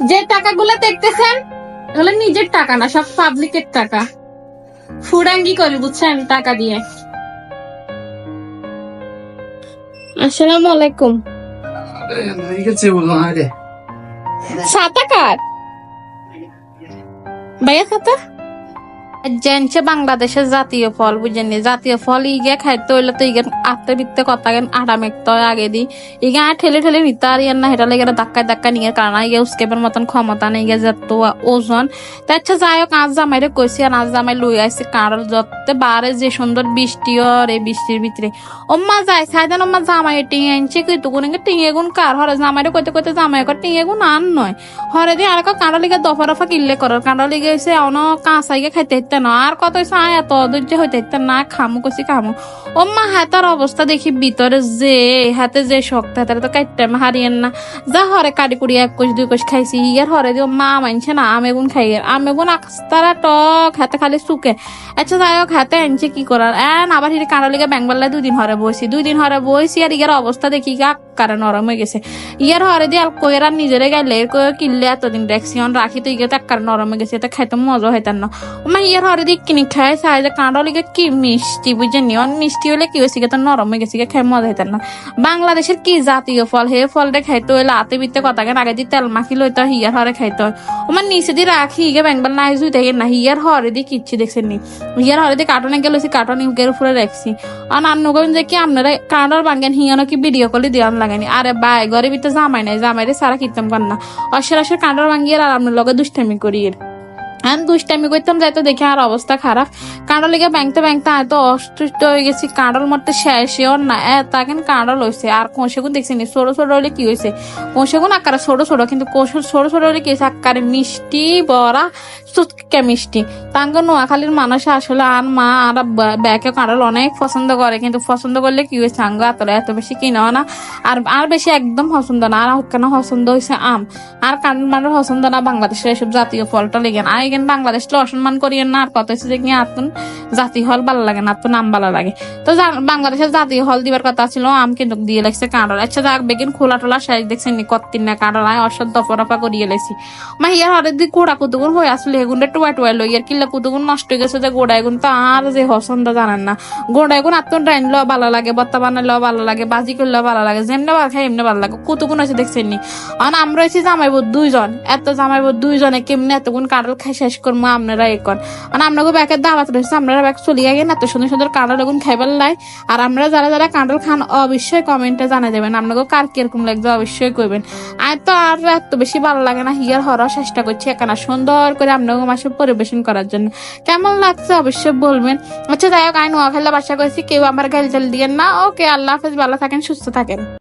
যে টাকাগুলো দেখতেছেন এগুলো নিজের টাকা না সব পাবলিকের টাকা। ফুরাঙ্গি করে বুঝছেন টাকা দিয়ে। আসসালামু আলাইকুম। লিখেছে বললাম কার? ভাইয়া ছাতা? জেনছে বাংলাদেশের জাতীয় ফল বুঝেনি। জাতীয় ফল ইগে খাইতে হইলে তো ইগে আত্মে বিত্তে কথা গেন আটা হয় আগে দি। ইগে আর ঠেলে ঠেলে নিতে আর ইয়ার না হেটা লেগে ধাক্কায় ধাক্কা নিয়ে কারণ ইগে উস্কেপের মতন ক্ষমতা নেই ইগে যত ওজন। তা আচ্ছা যাই হোক, আজ জামাইরে কইছি আর আজ জামাই লই আইছে কারণ যত বারে যে সুন্দর বৃষ্টি আর এই বৃষ্টির ভিতরে। ওম্মা যাই সাইদান ওম্মা জামাই টিঙে আনছে তো কোন টিঙে গুন কার? হরে জামাইরে কইতে কইতে জামাই কর টিঙে গুন আন নয়। হরে দিয়ে আর কাঁড়া লিগে দফা দফা কিনলে করো কাঁড়া লিগে এসে অন কাঁচাইকে খাইতে হইতে না আর কত আয়, এত ধৈর্য হইতে হইতে না, খামু কইছি খামু। ও মা হাতার অবস্থা দেখি ভিতরে যে, হাতে যে শক্ত হাতে তো কাটতে হারিয়েন না। যা হরে কাটি কুড়ি, এক কোষ, দুই কোষ খাইছি, ইয়ার হরে দিয়ে মা মানছে না, আমি গুন খাই আমি গুন আস্তারা টক, হাতে খালি শুকে আচ্ছা যাই হোক, হাতে আনছে কি করার? এন, আবার হিরে কাঁড়া লিগে ব্যাংবাল্লায় দুই দিন হরে বইছি, দুই দিন হরে বইছি, আর ইয়ার অবস্থা দেখি গা কারে নরম হয়ে গেছে। ইয়ার হরে দিয়ে আর কইরা নিজেরে এর কই কিনলে এতদিন অন রাখি তো ইগে তাক্কার নরম হয়ে গেছে, এটা খাইতে মজা হইতাম না। ইয়ার হরে দিয়ে কিনি খাই চাই যে কাঁড়া লিগে কি মিষ্টি বুঝেনি অন মিষ্টি হলে কি হয়েছে তো নরম হয়ে গেছে খাই মজা হইতাম না। বাংলাদেশের কি জাতীয় ফল, হে ফলটা খাইতে হইলে আতে বিতে কথা কেন, আগে দিয়ে তেল মাখি লইতে হয় হিয়ার হরে খাইতে হয়। ওমার নিচে দিয়ে রাখি হিগে ব্যাংবার নাই জুই দেখে না হিয়ার হরে দিয়ে কিচ্ছু দেখছেন নি। হিয়ার হরে দিয়ে কার্টনে গেল কার্টন ইউকের উপরে রাখছি। আর আন্ন করেন যে কি আপনারা কানাডার বাঙ্গেন হিয়ানো কি ভিডিও কলে দিয়ান লাগেনি আরে বাই ঘরে ভিতরে জামাই নাই জামাই রে সারা কীর্তন কর না অসের কান্ডর ভাঙ্গিয়ে আর আপনার লগে দুষ্টামি করি। আর দুষ্টামি করতাম যাইতো দেখে আর অবস্থা খারাপ। কাঁড়া লেগে ব্যাংতে ব্যাংতে এত অসুস্থ হয়ে গেছি কাঁড়াল মরতে শেষে ওর না তাকেন কাঁড়াল হয়েছে আর কোষেগুন দেখছি নি, ছোট ছোট হলে কি হয়েছে কোষেগুন আকারে ছোট ছোট, কিন্তু কোষ ছোট ছোট হলে কি হয়েছে আকারে মিষ্টি, বড়া, সুটকে মিষ্টি। তাঙ্গ নোয়াখালীর মানুষ আসলে আর মা আর ব্যাকে কাঁড়াল অনেক পছন্দ করে, কিন্তু পছন্দ করলে কি হয়েছে আঙ্গ এত এত বেশি কিনেও না। আর আর বেশি একদম পছন্দ না। আর কেন পছন্দ হয়েছে আম। আর কাঁড়াল মানুষ পছন্দ না বাংলাদেশের এসব জাতীয় ফলটা লেগে আর এখানে বাংলাদেশটা অসম্মান করিয়েন না আর কত যে কি আতুন জাতীয় হল ভালো লাগে না, তো নাম ভালো লাগে। তো বাংলাদেশের জাতীয় হল দিবার কথা ছিল, আম কিন্তু দিয়ে লাগছে কাঁড়াল আচ্ছা যাক, বেগিন খোলা টোলা শেষ, দেখছেন কত্তিন না কাঁড়াল আয় অসৎ দফা করিয়ে লেছি মা, ইয়ার হরে দি গোড়া কুতুগুন হয়ে আসলে এগুনটা টুয়া টুয়া লই আর কিল্লা কুতুগুন নষ্ট হয়ে গেছে যে গোড়া এগুন তো আর যে হসন্দ জানেন না। গোড়া এগুন আত্মন ডাইন লো ভালো লাগে বত্তা বানালেও ভালো লাগে, বাজি করলেও ভালো লাগে, যেমনি ভালো খাই এমনি ভালো লাগে। কুতুগুন আছে দেখছেন নি। আর আমরা হয়েছি জামাইবো দুইজন। এত জামাইবো দুইজনে কেমনি এতগুন কাঁড়াল খাই শেষ করব আপনারা এখন আর আমরা ব্যাকের দাওয়াত রয়েছে আপনারা ব্যাগ চলিয়ে গেন এত সুন্দর সুন্দর কাঁড়াল এগুন খাইবার লাই। আর আমরা যারা যারা কাঁঠাল খান, অবশ্যই কমেন্টে জানা দেবেন। আপনাকে কার কীরকম লাগবে অবশ্যই করবেন আর তো আর এত বেশি ভালো লাগে না, হিয়ার হওয়ার চেষ্টা করছি এখানে সুন্দর করে আপনাকে মাসে পরিবেশন করার জন্য। কেমন লাগছে অবশ্যই বলবেন। আচ্ছা যাই হোক আই নোয়াখালী বাসা করেছি কেউ আমার গাড়ি চাল দিয়েন না। ওকে, আল্লাহ হাফেজ, ভালো থাকেন, সুস্থ থাকেন।